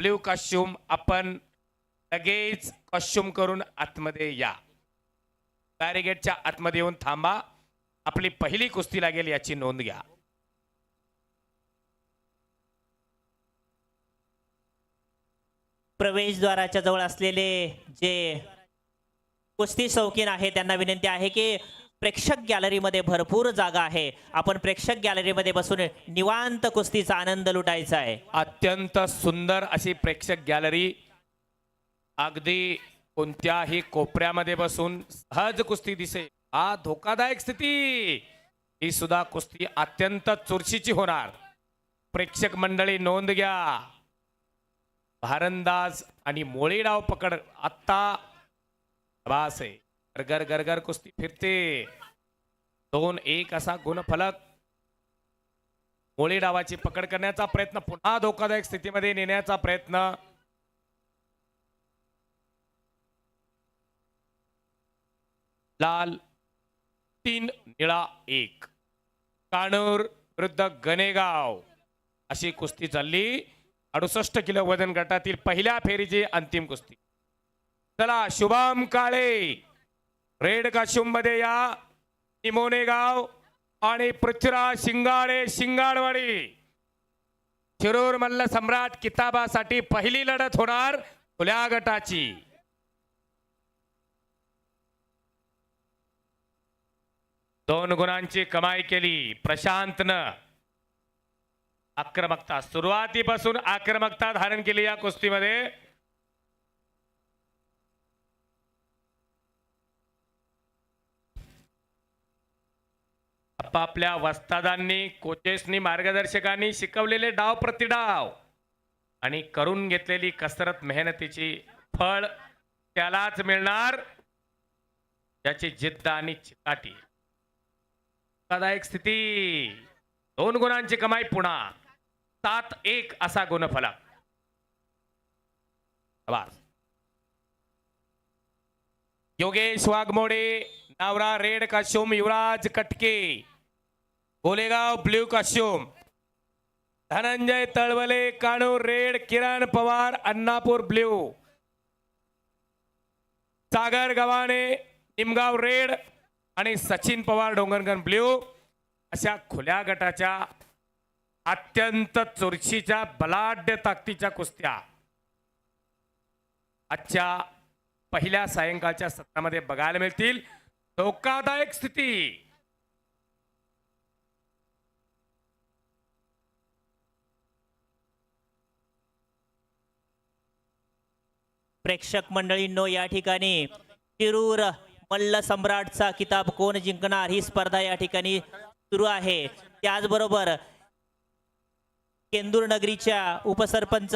Blue costume आपण लगेच costume करून आतमध्ये या. बॅरिगेटच्या आतमध्ये येऊन थांबा. आपली पहिली कुस्ती लागेल याची नोंद घ्या. प्रवेशद्वाराच्या जवळ असलेले जे कुस्ती शौकीन आहे त्यांना विनंती आहे की प्रेक्षक गॅलरीमध्ये भरपूर जागा आहे. आपण प्रेक्षक गॅलरीमध्ये बसून निवांत कुस्तीचा आनंद लुटायचा आहे. अत्यंत सुंदर अशी प्रेक्षक गॅलरी. अगदी कोणत्याही कोपऱ्यामध्ये बसून सहज कुस्ती दिसे हा धोकादायक स्थिती. ही सुद्धा कुस्ती अत्यंत चुरशीची होणार. प्रेक्षक मंडळी नोंद घ्या. भारंदाज आणि मोळीडाव पकड आत्ता बास आहे. गरगर गरगर कुस्ती फिरते। दोन एक असा गुणफलक। मोळी डावाची पकड करण्याचा प्रयत्न पुन्हा धोकादायक स्थितीमध्ये नेण्याचा प्रयत्न। लाल तीन निळा एक। काणूर विरुद्ध गणेगाव। अशी कुस्ती चालली। अडुसष्ट किलो वजन गटातील पहिल्या फेरीची अंतिम कुस्ती। चला शुभम काळे। रेड काश्यूम या इमोने गाव आणि पृथ्वीराज शिंगाडे शिंगाडवाडी. शिरूर मल्ल सम्राट किताबासाठी पहिली लढत होणार खुल्या गटाची. दोन गुणांची कमाई केली प्रशांतनं. आक्रमकता सुरुवातीपासून आक्रमकता धारण केली या कुस्तीमध्ये. आपापल्या वस्तादांनी कोचेसनी मार्गदर्शकांनी शिकवलेले डाव प्रतिडाव आणि करून घेतलेली कसरत मेहनतीची फळ त्यालाच मिळणार याची जिद्द आणि चिकाटी. धोकादायक स्थिती. दोन गुणांची कमाई पुन्हा. सात एक असा गुणफलक. Yogesh Waghmode Navra red costume Yuvraj Katke. Kolegaon blue costume. Dhananjay Talwale काणू red Kiran Pawar Annapur blue. Sagar Gavhane Nimgaon red आणि सचिन पवार डोंगरगण ब्ल्यू अशा खुल्या गटाच्या अत्यंत चुरशीच्या बलाढ्य ताकदीच्या कुस्त्या. आजच्या पहिल्या सायंकाळच्या सत्रामध्ये बघायला मिळतील धोकादायक स्थिती. प्रेक्षक मंडळींनो या ठिकाणी शिरूर मल्ल सम्राटचा किताब कोण जिंकणार ही स्पर्धा या ठिकाणी सुरू आहे. त्याचबरोबर केंदूर नगरीच्या उपसरपंच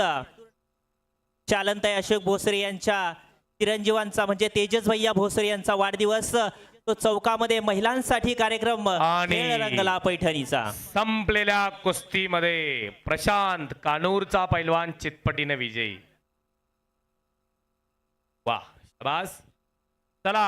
चालनताई अशोक भोसरे यांच्या चिरंजीवांचा म्हणजे तेजस भैया भोसरे यांचा वाढदिवस तो चौकामध्ये महिलांसाठी कार्यक्रम रंगला पैठणीचा. संपलेल्या कुस्तीमध्ये प्रशांत कानूरचा पैलवान चितपटीने विजयी. वा शाबास. चला.